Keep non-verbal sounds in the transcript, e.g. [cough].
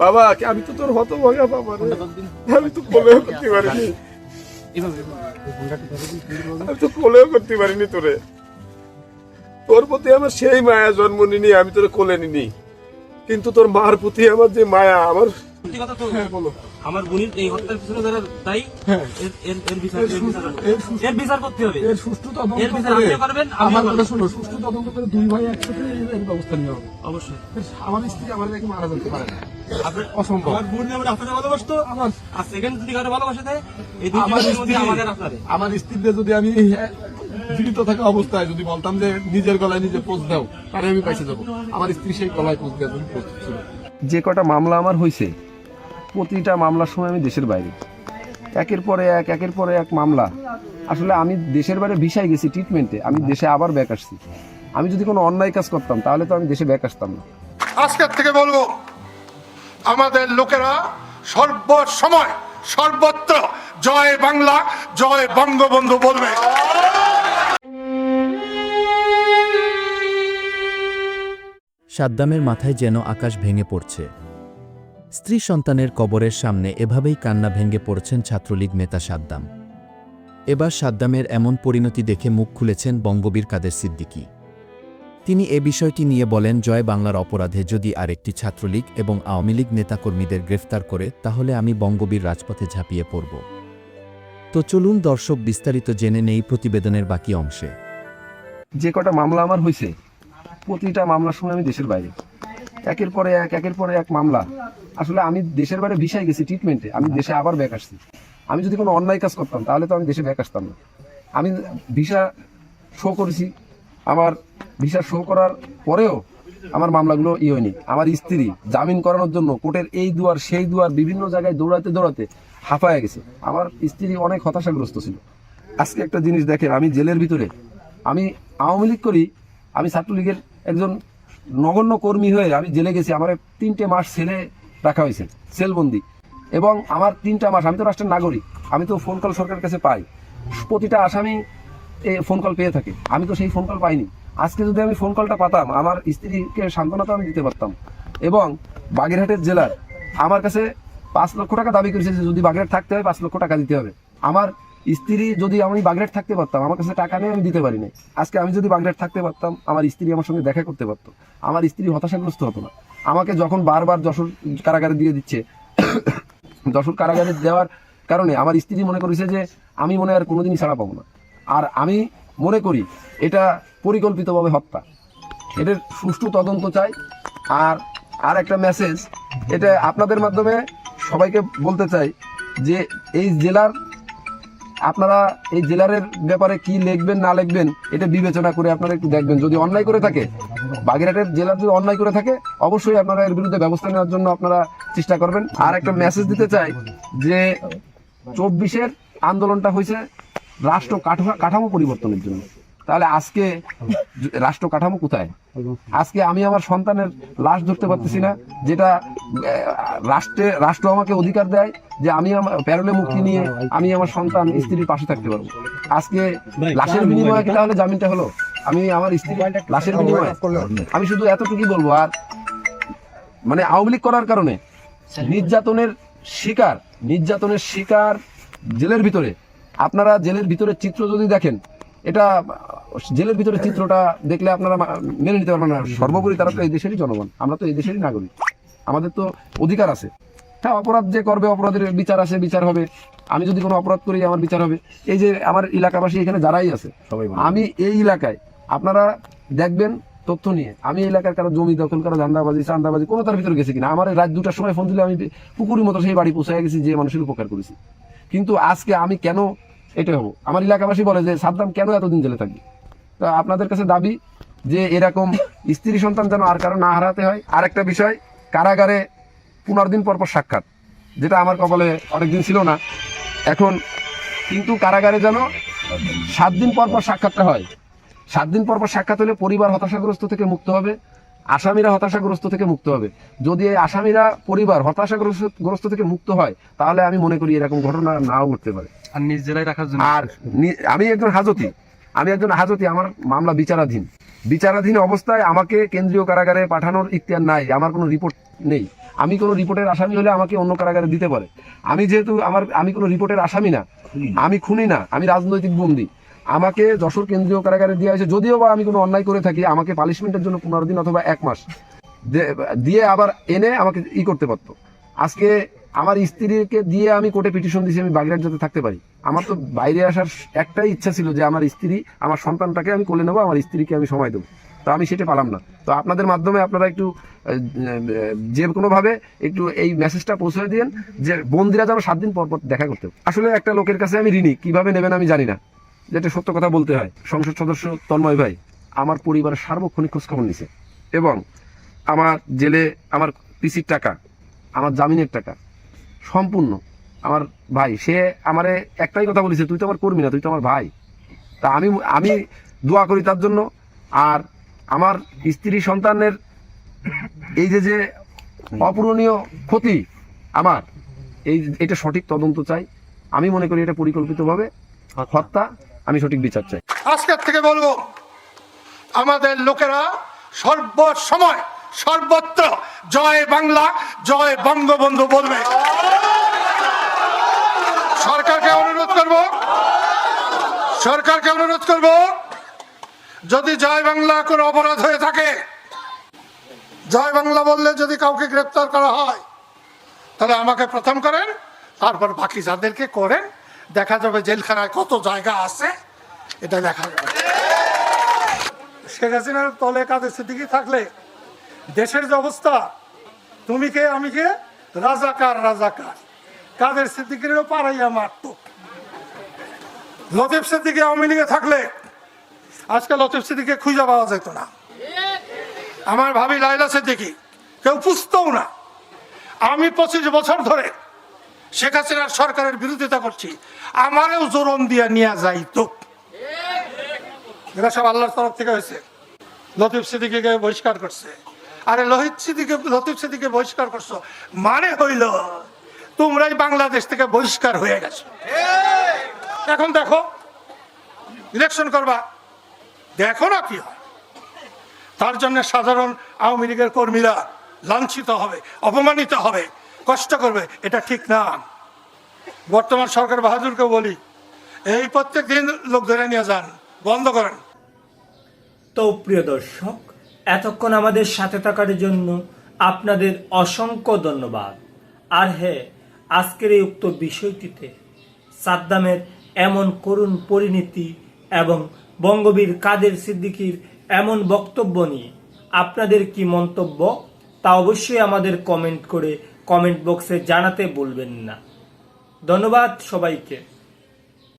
বাবা আমি তো তোর হত ভাঙা বাবা রে। আমি তো কোলেও করতে পারিনি। আমি তো কোলেও করতে পারিনি তোরে। তোর প্রতি আমার সেই মায়া জন্ম নিনি, আমি তোরে কোলে নিনি। কিন্তু তোর মার প্রতি আমার যে মায়া, আমার হ্যাঁ বলো। আমার বোনের এই হত্যার পিছনে যারা দায়ী হ্যাঁ। এর বিচার এর বিচার করতে হবে। এর সুষ্ঠু তদন্ত এর বিচার করে করবেন, আমার কথা শোনো সুষ্ঠু তদন্ত করে দুই ভাই একসাথে এর ব্যবস্থা নিয়ে হবে। অবশ্যই। আমার স্ত্রী আমার দেখে মারা যেতে পারে না। অসম্ভব। আমার বোন আমার আপনাকে ভালোবাসতো আমার আর সেকেন্ড যদি কারও ভালোবাসে দেয় এই দুই মধ্যে আমাদের আপনারে আমার স্ত্রীকে যদি আমি হ্যাঁ, জীবিত থাকা অবস্থায় যদি বলতাম যে নিজের গলায় নিজে পোস্ট দাও তাহলে আমি পাইছে যাব। আমার স্ত্রী সেই গলায় পোস্ট দেওয়ার জন্য প্রস্তুত ছিল। যে কটা মামলা আমার হয়েছে প্রতিটা মামলার সময় আমি দেশের বাইরে। একের পরে এক একের পরে এক মামলা। আসলে আমি দেশের বাইরে ভিসায় গেছি ট্রিটমেন্টে আমি দেশে আবার ব্যাক আসছি। আমি যদি কোনো অন্যায় কাজ করতাম তাহলে তো আমি দেশে ব্যাক আসতাম না। আজকের থেকে বলব আমাদের লোকেরা সর্বসময় সর্বত্র জয় বাংলা জয় বঙ্গবন্ধু বলবে। সাদ্দামের মাথায় যেন আকাশ ভেঙে পড়ছে। স্ত্রী সন্তানের কবরের সামনে এভাবেই কান্না ভেঙে পড়ছেন ছাত্রলীগ নেতা সাদ্দাম। এবার সাদ্দামের এমন পরিণতি দেখে মুখ খুলেছেন বঙ্গবীর কাদের সিদ্দিকী। তিনি এ বিষয়টি নিয়ে বলেন, জয় বাংলার অপরাধে যদি আরেকটি ছাত্রলীগ এবং আওয়ামী লীগ নেতাকর্মীদের গ্রেফতার করে, তাহলে আমি বঙ্গবীর রাজপথে ঝাঁপিয়ে পড়ব। তো চলুন দর্শক বিস্তারিত জেনে নেই প্রতিবেদনের বাকি অংশে। যে কটা মামলা আমার হয়েছে প্রতিটা মামলার সময় আমি দেশের বাইরে। একের পরে এক, একের পরে এক মামলা। আসলে আমি দেশের বাইরে ভিসায় গেছি ট্রিটমেন্টে আমি দেশে আবার ব্যাক আসছি। আমি যদি কোনো অন্যায় কাজ করতাম, তাহলে তো আমি দেশে ব্যাক আসতাম না। আমি ভিসা শো করেছি। আমার ভিসা শো করার পরেও আমার মামলাগুলো ই হয়নি। আমার স্ত্রী জামিন করানোর জন্য কোর্টের এই দুয়ার, সেই দুয়ার বিভিন্ন জায়গায় দৌড়াতে দৌড়াতে হাঁপায় গেছে। আমার স্ত্রী অনেক হতাশাগ্রস্ত ছিল। আজকে একটা জিনিস দেখেন, আমি জেলের ভিতরে। আমি আওয়ামী লীগ করি, আমি ছাত্রলীগের একজন নগণ্য কর্মী হয়ে আমি জেলে গেছি। আমার তিনটে মাস সেলে রাখা হয়েছে, সেলবন্দি। এবং আমার তিনটা মাস, আমি তো রাষ্ট্রের নাগরিক, আমি তো ফোন কল সরকারের কাছে পাই। প্রতিটা আসামি ফোন কল পেয়ে থাকে। আমি তো সেই ফোন কল পাইনি। আজকে যদি আমি ফোন কলটা পাতাম, আমার স্ত্রীকে সান্ত্বনা তো আমি দিতে পারতাম। এবং বাগেরহাটের জেলার আমার কাছে পাঁচ লক্ষ টাকা দাবি করেছে যে যদি বাগেরহাট থাকতে হয়, পাঁচ লক্ষ টাকা দিতে হবে। আমার স্ত্রী যদি আমি বাগেরহাট থাকতে পারতাম, আমার কাছে টাকা নিয়ে আমি দিতে পারি নাই। আজকে আমি যদি বাগেরহাট থাকতে পারতাম, আমার স্ত্রী আমার সঙ্গে দেখা করতে পারতো। আমার স্ত্রী হতাশাগ্রস্ত হতো না। আমাকে যখন বারবার যশোর কারাগারে দিয়ে দিচ্ছে, [coughs] যশোর কারাগারে দেওয়ার কারণে আমার স্ত্রী মনে করেছে যে, আমি মনে আর কোনোদিনই ছাড়া পাবো না। আর আমি মনে করি, এটা পরিকল্পিতভাবে হত্যা। এটার সুষ্ঠু তদন্ত চাই। আর আর একটা মেসেজ এটা আপনাদের মাধ্যমে সবাইকে বলতে চাই যে, এই জেলার আপনারা এই জেলারের ব্যাপারে কি লিখবেন, না লিখবেন, এটা বিবেচনা করে আপনারা একটু দেখবেন। যদি অন্যায় করে থাকে, বাগেরহাটের জেলার যদি অন্যায় করে থাকে, অবশ্যই আপনারা এর বিরুদ্ধে ব্যবস্থা নেওয়ার জন্য আপনারা চেষ্টা করবেন। আর একটা মেসেজ দিতে চাই যে, চব্বিশের আন্দোলনটা হয়েছে রাষ্ট্র কাঠামো পরিবর্তনের জন্য। তাহলে আজকে রাষ্ট্র কাঠামো কোথায়? আজকে আমি আমার সন্তানের লাশ ধরতে পারতেছি না যেটা রাষ্ট্রে রাষ্ট্র আমাকে অধিকার দেয় যে আমি আমার প্যারোলে মুক্তি নিয়ে আমি আমার সন্তান স্ত্রীর পাশে থাকতে পারব। আজকে লাশের বিনিময়ে কি তাহলে জামিনটা হলো? আমি আমার স্ত্রী লাশের বিনিময়ে। আমি শুধু এতটুকুই বলব আর মানে আওয়ামী লীগ করার কারণে নির্যাতনের শিকার নির্যাতনের শিকার জেলের ভিতরে। আপনারা জেলের ভিতরে চিত্র যদি দেখেন এটা জেলের ভিতরে চিত্রটা দেখলে আপনারা মেনে নিতে পারবেন না। সর্বোপরি তারা তো এই দেশেরই জনগণ আমরা তো এই দেশেরই নাগরিক। আমাদের তো অধিকার আছে। হ্যাঁ অপরাধ যে করবে অপরাধের বিচার আছে বিচার হবে। আমি যদি কোনো অপরাধ করি আমার বিচার হবে। এই যে আমার এলাকাবাসী এখানে যারাই আছে আমি এই এলাকায় আপনারা দেখবেন তথ্য নিয়ে আমি এলাকার কারও জমি দখল করা ধান্দাবাজি চান্দাবাজি কোনো তার ভিতরে গেছে কিনা। আমার রাত দুটার সময় ফোন দিলে আমি পুকুরের মতো সেই বাড়ি পৌঁছে গেছি যে মানুষের উপকার করেছি। কিন্তু আজকে আমি কেন এটা হব আমার এলাকাবাসী বলে যে, সাদ্দাম, কেন এতদিন জেলে থাকবে তা আপনাদের কাছে দাবি যে, এরকম স্ত্রী সন্তান যেন আর কারও না হারাতে হয়। আর একটা বিষয়, কারাগারে পনেরো দিন পর পর সাক্ষাৎ, যেটা আমার কপালে অনেকদিন ছিল না। এখন কিন্তু কারাগারে যেন সাত দিন পর পর সাক্ষাৎটা হয়। সাত দিন পর পর সাক্ষাৎ হলে পরিবার হতাশাগ্রস্ত থেকে মুক্ত হবে, আসামিরা হতাশাগ্রস্ত থেকে মুক্ত হবে। যদি এই আসামিরা পরিবার হতাশাগ্রস্ত, গ্রস্ত থেকে মুক্ত হয়, তাহলে আমি মনে করি এরকম ঘটনা নাও ঘটতে পারে। আর নিজ জেলায় রাখার জন্য আর আমি একজন হাজতি। আমি একজন হাজতি আমার মামলা বিচারাধীন। বিচারাধীন অবস্থায় আমাকে কেন্দ্রীয় কারাগারে পাঠানোর ইখতিয়ার নাই আমার কোনো রিপোর্ট নেই। আমি কোনো রিপোর্টের আসামি হলে আমাকে অন্য কারাগারে দিতে পারে আমি যেহেতু আমার আমি কোনো রিপোর্টের আসামি না আমি খুনি না আমি রাজনৈতিক বন্দী। আমাকে যশোর কেন্দ্রীয় কারাগারে দেওয়া হয়েছে যদিও বা আমি কোনো অন্যায় করে থাকি আমাকে পানিশমেন্টের জন্য পনেরো দিন অথবা এক মাস দিয়ে আবার এনে আমাকে ই করতে পারতো। আজকে আমার স্ত্রীকে দিয়ে আমি কোর্টে পিটিশন দিয়েছি, আমি বাগেরহাট যাতে থাকতে পারি। আমার তো বাইরে আসার একটাই ইচ্ছা ছিল যে আমার স্ত্রী, আমার সন্তানটাকে আমি কোলে নেব, আমার স্ত্রীকে আমি সময় দেবো। তো আমি সেটা পালাম না। তো আপনাদের মাধ্যমে আপনারা একটু যে কোনোভাবে একটু এই মেসেজটা পৌঁছে দিন যে বন্দিরা যেন সাত দিন পর পর দেখা করতে। আসলে একটা লোকের কাছে আমি ঋণী, কীভাবে নেবেন আমি জানি না। যেটা সত্য কথা বলতে হয়, সংসদ সদস্য তন্ময় ভাই আমার পরিবারের সার্বক্ষণিক খোঁজখবর নিছে। এবং আমার জেলে আমার পিসির টাকা, আমার জামিনের টাকা সম্পূর্ণ। আমার ভাই, সে আমারে একটাই কথা বলেছে, তুই তো আমার কর্মী না, তুই তো আমার ভাই। তা আমি আমি দোয়া করি তার জন্য। আর আমার স্ত্রী সন্তানের এই যে যে অপূরণীয় ক্ষতি আমার, এই এটা সঠিক তদন্ত চাই। আমি মনে করি এটা পরিকল্পিতভাবে হত্যা, আমি সঠিক বিচার চাই। আজকের থেকে বলব, আমাদের লোকেরা সর্বসময় সর্বত্র জয় বাংলা, জয় বঙ্গবন্ধু বলবে সরকারকে অনুরোধ করব সরকারকে অনুরোধ করব, যদি জয় বাংলা কোনো অপরাধ হয়ে থাকে, জয় বাংলা বললে যদি কাউকে গ্রেপ্তার করা হয়, তাহলে আমাকে প্রথম করেন, তারপর বাকি যাদেরকে করেন, দেখা যাবে জেলখানায় কত জায়গা আছে, এটা দেখা যাবে। শেখ হাসিনার তলে কাদের সিদ্দিকি থাকলে দেশের যে অবস্থা, তুমি কে, আমি কে? রাজাকার রাজাকার। কাদের সিদ্দিকিরও পারাইয়া মারত লতিফ সিদ্দিকি আওয়ামী লীগে থাকলে আজকে লতিফ সিদ্দিকে খুঁজে পাওয়া যেত না। আমার ভাবি লাইলা সিদ্দিকি, কেউ পুষতও না। আমি পঁচিশ বছর ধরে শেখ হাসিনার সরকারের বিরোধিতা করছি, আমারও জোরন দিয়া নিয়ে যাইতো। এটা সব আল্লাহর তরফ থেকে হয়েছে। লতিফ সিদ্দিকে বহিষ্কার করছে। আরে লোহিত সিদ্দিকে, লতিফ সিদ্দিকে বহিষ্কার করছ মানে হইল তোমরাই বাংলাদেশ থেকে বহিষ্কার হয়ে গেছো। এখন দেখো ইলেকশন করবা। দেখো না কি হয়। তার জন্য সাধারণ আওয়ামী লীগের কর্মীরা লাঞ্ছিত হবে, অপমানিত হবে, কষ্ট করবে, এটা ঠিক না। বর্তমান সরকার বাহাদুরকে বলি, এই প্রত্যেক দিন লোক ধরে নিয়ে যান, বন্ধ করেন। তো প্রিয় দর্শক, এতক্ষণ আমাদের সাথে থাকার জন্য আপনাদের অসংখ্য ধন্যবাদ। আর হ্যাঁ আজকের এই উক্ত বিষয়টিতে সাদ্দামের এমন করুণ পরিণতি এবং বঙ্গবীর কাদের সিদ্দিকির এমন বক্তব্য নিয়ে আপনাদের কি মন্তব্য তা অবশ্যই আমাদের কমেন্ট করে কমেন্ট বক্সে জানাতে বলবেন না। ধন্যবাদ সবাইকে।